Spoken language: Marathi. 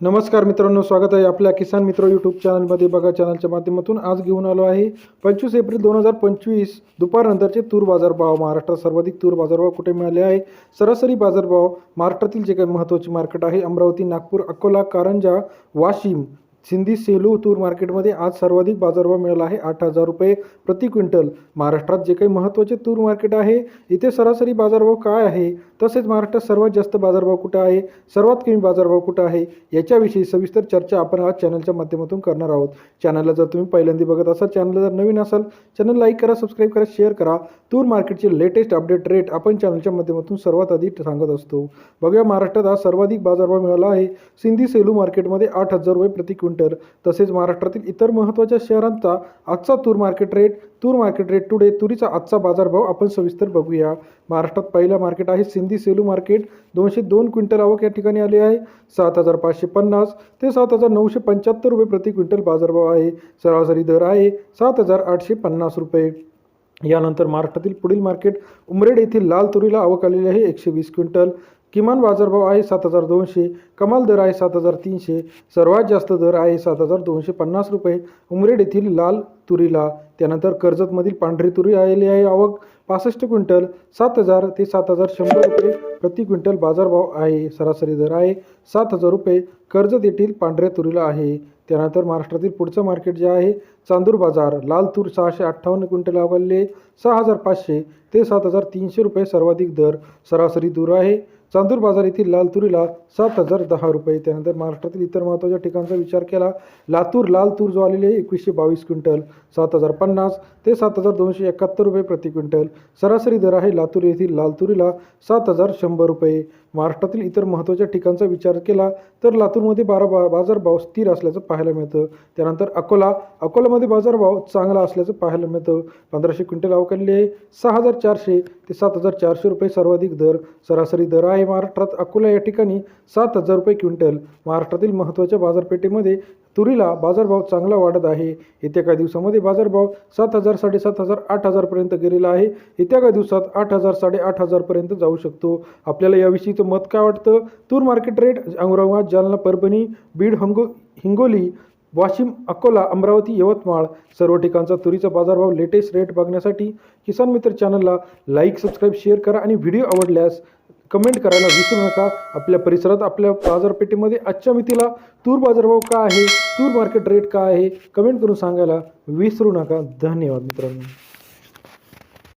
नमस्कार मित्रांनो स्वागत आहे आपल्या किसान मित्र यूट्यूब चॅनलमध्ये बघा चॅनलच्या माध्यमातून आज घेऊन आलो आहे. पंचवीस एप्रिल दोन हजार पंचवीस दुपारनंतरचे तूर बाजारभाव. महाराष्ट्रात सर्वाधिक तूर बाजारभाव कुठे मिळाले आहे? सरासरी बाजारभाव महाराष्ट्रातील जे काही महत्त्वाचे मार्केट आहे अमरावती नागपूर अकोला कारंजा वाशिम सिंधी सेलू तूर मार्केटमध्ये आज सर्वाधिक बाजारभाव मिळाला आहे. आठ हजार रुपये प्रति क्विंटल. महाराष्ट्रात जे काही महत्त्वाचे तूर मार्केट आहे इथे सरासरी बाजारभाव काय आहे? तसेच महाराष्ट्रात सर्वात जास्त बाजारभाव कुठं आहे? सर्वात कमी बाजारभाव कुठं आहे? याच्याविषयी सविस्तर चर्चा आपण आज चॅनलच्या माध्यमातून करणार आहोत. चॅनलला जर तुम्ही पहिल्यांदा बघत असाल चॅनलला जर नवीन असाल चॅनल लाईक करा सबस्क्राईब करा शेअर करा. तूर मार्केटचे लेटेस्ट अपडेट रेट आपण चॅनलच्या माध्यमातून सर्वात आधी सांगत असतो. बघूया महाराष्ट्रात आज सर्वाधिक बाजारभाव मिळाला आहे. सिंधी सेलू मार्केटमध्ये आठ हजार रुपये प्रति क्विंटल. तसेच महाराष्ट्रातील इतर महत्त्वाच्या शहरांचा आजचा tur market rate tur market rate today तुरीचा आजचा बाजारभाव आपण सविस्तर बघूया. महाराष्ट्रात पहिला मार्केट आहे सिंधी सेलू मार्केट. दोनशे दोन क्विंटल आवक या ठिकाणी आली आहे. सात हजार पाचशे पन्नास ते सात हजार नऊशे पंच्याहत्तर रुपये प्रति क्विंटल बाजारभाव आहे. सरासरी दर आहे सात हजार आठशे पन्नास रुपये. यानंतर महाराष्ट्रातील पुढील मार्केट उमरेड येथील लाल तुरीला आवक आलेली आहे. एकशे वीस क्विंटल. किमान बाजारभाव आहे सात हजार दोनशे. कमाल दर आहे सात हजार तीनशे. सर्वात जास्त दर आहे सात हजार दोनशे पन्नास रुपये. उमरेड येथील लाल तुरीला त्यानंतर कर्जतमधील पांढरी तुरी आलेली आहे. आवक पासष्ट क्विंटल. सात हजार ते सात हजार शंभर रुपये प्रति क्विंटल बाजारभाव आहे. सरासरी दर आहे सात हजार रुपये. कर्जत येथील पांढऱ्या तुरीला आहे. त्यानंतर महाराष्ट्रातील पुढचं मार्केट जे आहे चांदूर बाजार. लाल तूर सहाशे अठ्ठावन्न क्विंटल आवडले सहा हजार पाचशे ते सात हजार तीनशे रुपये सर्वाधिक दर सरासरी दूर आहे. चांदूर बाजार येथील लाल तुरीला सात हजार दहा रुपये. त्यानंतर महाराष्ट्रातील इतर महत्त्वाच्या ठिकाणचा विचार केला. लातूर लाल तूर जो आलेली आहे एकवीसशे बावीस क्विंटल. सात हजार पन्नास ते सात हजार दोनशे एकाहत्तर रुपये प्रति क्विंटल. सरासरी दर आहे लातूर येथील लाल तुरीला सात हजार शंभर रुपये. महाराष्ट्रातील इतर महत्त्वाच्या ठिकाणचा विचार केला तर लातूरमध्ये बारा बा बाजारभाव स्थिर असल्याचं पाहायला मिळतं. त्यानंतर अकोला अकोलामध्ये बाजारभाव चांगला असल्याचं पाहायला मिळतं. पंधराशे क्विंटल अवकाळले आहे. सहा हजार चारशे ते सात हजार चारशे रुपये सर्वाधिक दर. सरासरी दर आहे महाराष्ट्रात अकोला या ठिकाणी सात हजार रुपये क्विंटल. महाराष्ट्रातील महत्त्वाच्या बाजारपेठेमध्ये तुरीला बाजारभाव चांगला वाढत आहे. येत्या काही दिवसामध्ये बाजारभाव सात हजार साडेसात हजार आठ हजारपर्यंत गेलेला आहे. येत्या काही दिवसात आठ हजार साडेआठ हजारपर्यंत जाऊ शकतो. आपल्याला याविषयीचं मत काय वाटतं? तूर मार्केट रेट औरंगाबाद जालना परभणी बीड हंगो हिंगोली वाशिम अकोला अमरावती यवतमाळ सर्व ठिकाणचा तुरीचा बाजारभाव लेटेस्ट रेट बघण्यासाठी किसान मित्र चॅनलला लाईक सबस्क्राईब शेअर करा आणि व्हिडिओ आवडल्यास कमेंट करायला विसरू नका. आपल्या परिसरात आपल्या बाजारपेठेमध्ये आजच्या मितीला तूर बाजारभाव का आहे? तूर मार्केट रेट काय आहे? कमेंट करून सांगायला विसरू नका. धन्यवाद मित्रांनो.